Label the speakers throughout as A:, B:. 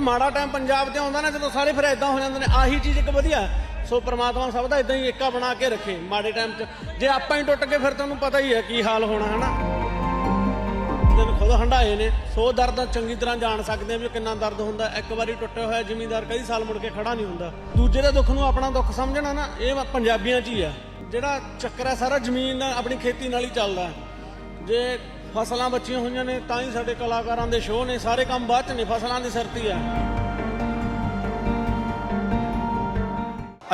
A: ਮਾੜਾ ਟਾਈਮ ਪੰਜਾਬ ਤੇ ਆਉਂਦਾ ਨਾ, ਜਦੋਂ ਸਾਰੇ ਫਿਰ ਇਦਾਂ ਹੋ ਜਾਂਦੇ ਨੇ, ਆਹੀ ਚੀਜ਼ ਇੱਕ ਵਧੀਆ ਸੋ ਪ੍ਰਮਾਤਮਾ ਸਭ ਦਾ ਇਦਾਂ ਹੀ ਏਕਾ ਬਣਾ ਕੇ ਰੱਖੇ ਮਾੜੇ ਟਾਈਮ 'ਚ। ਜੇ ਆਪਾਂ ਹੀ ਟੁੱਟ ਕੇ ਫਿਰ ਤੁਹਾਨੂੰ ਪਤਾ ਹੀ ਹੈ ਕੀ ਹਾਲ ਹੋਣਾ, ਹਨਾ? ਦਿਨ ਖੁਦ ਹੰਡਾਏ ਨੇ। ਸੋ ਦਰਦ ਚੰਗੀ ਤਰ੍ਹਾਂ ਜਾਣ ਸਕਦੇ ਆ ਵੀ ਕਿੰਨਾ ਦਰਦ ਹੁੰਦਾ। ਇੱਕ ਵਾਰੀ ਟੁੱਟਿਆ ਹੋਇਆ ਜ਼ਿਮੀਂਦਾਰ ਕਈ ਸਾਲ ਮੁੜ ਕੇ ਖੜਾ ਨਹੀਂ ਹੁੰਦਾ। ਦੂਜੇ ਦੇ ਦੁੱਖ ਨੂੰ ਆਪਣਾ ਦੁੱਖ ਸਮਝਣਾ ਨਾ, ਇਹ ਪੰਜਾਬੀਆਂ 'ਚ ਹੀ ਆ। ਜਿਹੜਾ ਚੱਕਰ ਹੈ ਸਾਰਾ ਜ਼ਮੀਨ ਨਾਲ ਆਪਣੀ ਖੇਤੀ ਨਾਲ ਹੀ ਚੱਲਦਾ। ਜੇ ਫਸਲਾਂ ਬਚੀਆਂ ਹੋਈਆਂ ਨੇ ਤਾਂ ਹੀ ਸਾਡੇ ਕਲਾਕਾਰਾਂ ਦੇ ਸ਼ੋਅ ਨੇ। ਸਾਰੇ ਕੰਮ ਬਾਅਦ 'ਚ ਨੇ ਫਸਲਾਂ ਦੇ ਸਿਰ ਤੇ ਹੀ ਆ।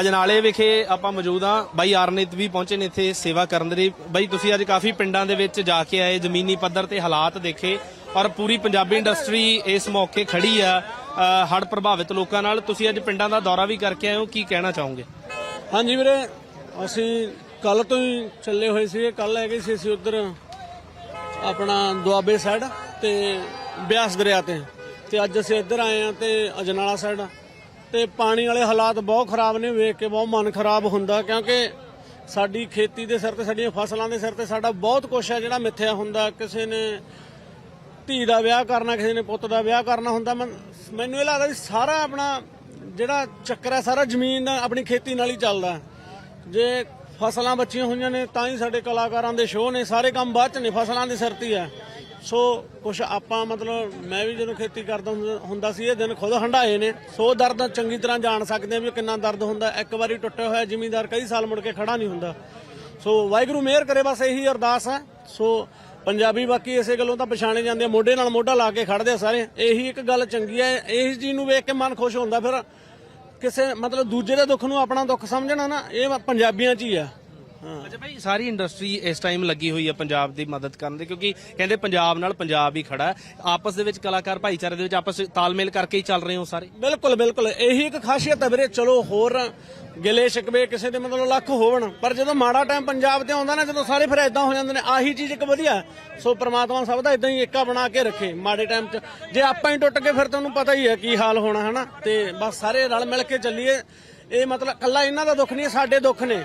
B: ਅਜਨਾਲੇ ਵਿਖੇ ਆਪਾਂ ਮੌਜੂਦ ਆ ਬਾਈ ਆਰਨਿਤ ਵੀ ਪਹੁੰਚੇ ਨੇ ਇੱਥੇ ਸੇਵਾ ਕਰਨ ਦੇ ਲਈ। ਬਾਈ ਤੁਸੀਂ ਅੱਜ ਕਾਫੀ ਪਿੰਡਾਂ ਦੇ ਵਿੱਚ ਜਾ ਕੇ ਆਏ ਜ਼ਮੀਨੀ ਪੱਧਰ ਤੇ ਹਾਲਾਤ ਦੇਖੇ ਔਰ ਪੂਰੀ ਪੰਜਾਬੀ ਇੰਡਸਟਰੀ ਇਸ ਮੌਕੇ ਖੜੀ ਆ ਹੜ ਪ੍ਰਭਾਵਿਤ ਲੋਕਾਂ ਨਾਲ। ਤੁਸੀਂ ਅੱਜ ਪਿੰਡਾਂ ਦਾ ਦੌਰਾ ਵੀ ਕਰਕੇ ਆਏ ਹੋ ਕੀ ਕਹਿਣਾ ਚਾਹੋਗੇ?
A: ਹਾਂਜੀ ਵੀਰੇ ਅਸੀਂ ਕੱਲ ਤੋਂ ਹੀ ਚੱਲੇ ਹੋਏ ਸੀ ਕੱਲ ਹੈਗੇ ਸੀ ਅਸੀਂ ਉਧਰ ਆਪਣਾ ਦੁਆਬੇ ਸਾਈਡ ਤੇ ਬਿਆਸ ਦਰਿਆ ਤੇ। ਤੇ ਅੱਜ ਅਸੀਂ ਇੱਧਰ ਆਏ ਆ ਤੇ ਅਜਨਾਲਾ ਸਾਈਡ ਤੇ ਪਾਣੀ ਵਾਲੇ ਹਾਲਾਤ ਬਹੁਤ ਖਰਾਬ ਨੇ, ਵੇਖ ਕੇ ਬਹੁਤ ਮਨ ਖਰਾਬ ਹੁੰਦਾ ਕਿਉਂਕਿ ਸਾਡੀ ਖੇਤੀ ਦੇ ਸਿਰ ਤੇ, ਸਾਡੀਆਂ ਫਸਲਾਂ ਦੇ ਸਿਰ ਤੇ ਸਾਡਾ ਬਹੁਤ ਕੁਛ ਹੈ ਜਿਹੜਾ ਮਿੱਥਿਆ ਹੁੰਦਾ। ਕਿਸੇ ਨੇ ਧੀ ਦਾ ਵਿਆਹ ਕਰਨਾ, ਕਿਸੇ ਨੇ ਪੁੱਤ ਦਾ ਵਿਆਹ ਕਰਨਾ ਹੁੰਦਾ। ਮਨ- ਮੈਨੂੰ ਇਹ ਲੱਗਦਾ ਵੀ ਸਾਰਾ ਆਪਣਾ ਜਿਹੜਾ ਚੱਕਰ ਹੈ ਸਾਰਾ ਜ਼ਮੀਨ ਆਪਣੀ ਖੇਤੀ ਨਾਲ ਹੀ ਚੱਲਦਾ। ਜੇ ਫਸਲਾਂ ਬਚੀਆਂ ਹੋਈਆਂ ਨੇ, ਤਾਂ ਹੀ ਸਾਡੇ ਕਲਾਕਾਰਾਂ ਦੇ ਸ਼ੋਅ ਨੇ। ਸਾਰੇ ਕੰਮ ਬਾਅਦ ਚ ਨੇ, ਫਸਲਾਂ ਦੇ ਸਿਰ ਤੇ ਆ ਸੋ, ਕੁਛ ਆਪਾਂ ਮਤਲਬ, ਮੈਂ ਵੀ ਜਦੋਂ ਖੇਤੀ ਕਰਦਾ ਹੁੰਦਾ- ਹੁੰਦਾ ਸੀ, ਇਹ ਦਿਨ ਖੁਦ ਹੰਡਾਏ ਨੇ। ਸੋ, ਦਰਦ ਚੰਗੀ ਤਰ੍ਹਾਂ ਜਾਣ ਸਕਦੇ ਆ ਵੀ ਕਿੰਨਾ ਦਰਦ ਹੁੰਦਾ। ਇੱਕ ਵਾਰੀ ਟੁੱਟਿਆ ਹੋਇਆ ਜ਼ਿਮੀਂਦਾਰ ਕਈ ਸਾਲ ਮੁੜ ਕੇ ਖੜਾ ਨਹੀਂ ਹੁੰਦਾ। ਸੋ, ਵਾਹਿਗੁਰੂ ਮਿਹਰ ਕਰੇ, ਬਸ ਇਹੀ ਅਰਦਾਸ ਹੈ। ਸੋ, ਪੰਜਾਬੀ ਬਾਕੀ ਇਸੇ ਗੱਲੋਂ ਤਾਂ ਪਛਾਣੇ ਜਾਂਦੇ ਆ। ਮੋਢੇ ਨਾਲ ਮੋਢਾ ਲਾ ਕੇ ਖੜਦੇ ਆ ਸਾਰੇ। ਇਹੀ ਇੱਕ ਗੱਲ ਚੰਗੀ ਹੈ ਇਸ ਚੀਜ਼ ਨੂੰ ਵੇਖ ਕੇ ਮਨ ਖੁਸ਼ ਹੁੰਦਾ। ਫਿਰ ਕਿਸੇ ਮਤਲਬ ਦੂਜੇ ਦੇ ਦੁੱਖ ਨੂੰ ਆਪਣਾ ਦੁੱਖ ਸਮਝਣਾ ਨਾ, ਇਹ ਪੰਜਾਬੀਆਂ 'ਚ ਹੀ ਆ।
B: ਅੱਛਾ ਭਾਈ, ਸਾਰੀ ਇੰਡਸਟਰੀ ਇਸ ਟਾਈਮ ਲੱਗੀ ਹੋਈ ਹੈ ਪੰਜਾਬ ਦੀ ਮਦਦ ਕਰਨ ਦੇ, ਕਿਉਂਕਿ ਕਹਿੰਦੇ ਪੰਜਾਬ ਨਾਲ ਪੰਜਾਬ ਹੀ ਖੜਾ ਹੈ। ਆਪਸ ਦੇ ਵਿੱਚ ਕਲਾਕਾਰ ਭਾਈਚਾਰੇ ਦੇ ਵਿੱਚ ਆਪਸ ਵਿੱਚ ਤਾਲਮੇਲ ਕਰਕੇ ਹੀ ਚੱਲ ਰਹੇ ਹੋ ਸਾਰੇ?
A: ਬਿਲਕੁਲ ਬਿਲਕੁਲ। ਇਹੀ ਇੱਕ ਖਾਸੀਅਤ ਹੈ ਵੀਰੇ। ਚਲੋ, ਹੋਰ ਗਿਲੇ ਸ਼ਿਕਵੇ ਕਿਸੇ ਦੇ ਮਤਲਬ ਲੱਖ ਹੋਵਣ, ਪਰ ਜਦੋਂ ਮਾੜਾ ਟਾਈਮ ਪੰਜਾਬ ਤੇ ਆਉਂਦਾ ਨਾ, ਜਦੋਂ ਸਾਰੇ ਫਿਰ ਇਦਾਂ ਹੋ ਜਾਂਦੇ ਨੇ, ਆਹੀ ਚੀਜ਼ ਇੱਕ ਵਧੀਆ ਸੋ ਪ੍ਰਮਾਤਮਾ ਸਭ ਦਾ ਇਦਾਂ ਹੀ ਏਕਾ ਬਣਾ ਕੇ ਰੱਖੇ ਮਾੜੇ ਟਾਈਮ 'ਚ। ਜੇ ਆਪਾਂ ਹੀ ਟੁੱਟ ਗਏ, ਫਿਰ ਤੁਹਾਨੂੰ ਪਤਾ ਹੀ ਹੈ ਕੀ ਹਾਲ ਹੋਣਾ, ਹਨਾ? ਤੇ ਬਸ ਸਾਰੇ ਰਲ ਮਿਲ ਕੇ ਚੱਲੀਏ। ਇਹ ਮਤਲਬ ਕੱਲਾ ਇਹਨਾਂ ਦਾ ਦੁੱਖ ਨਹੀਂ ਸਾਡੇ ਦੁੱਖ ਨੇ।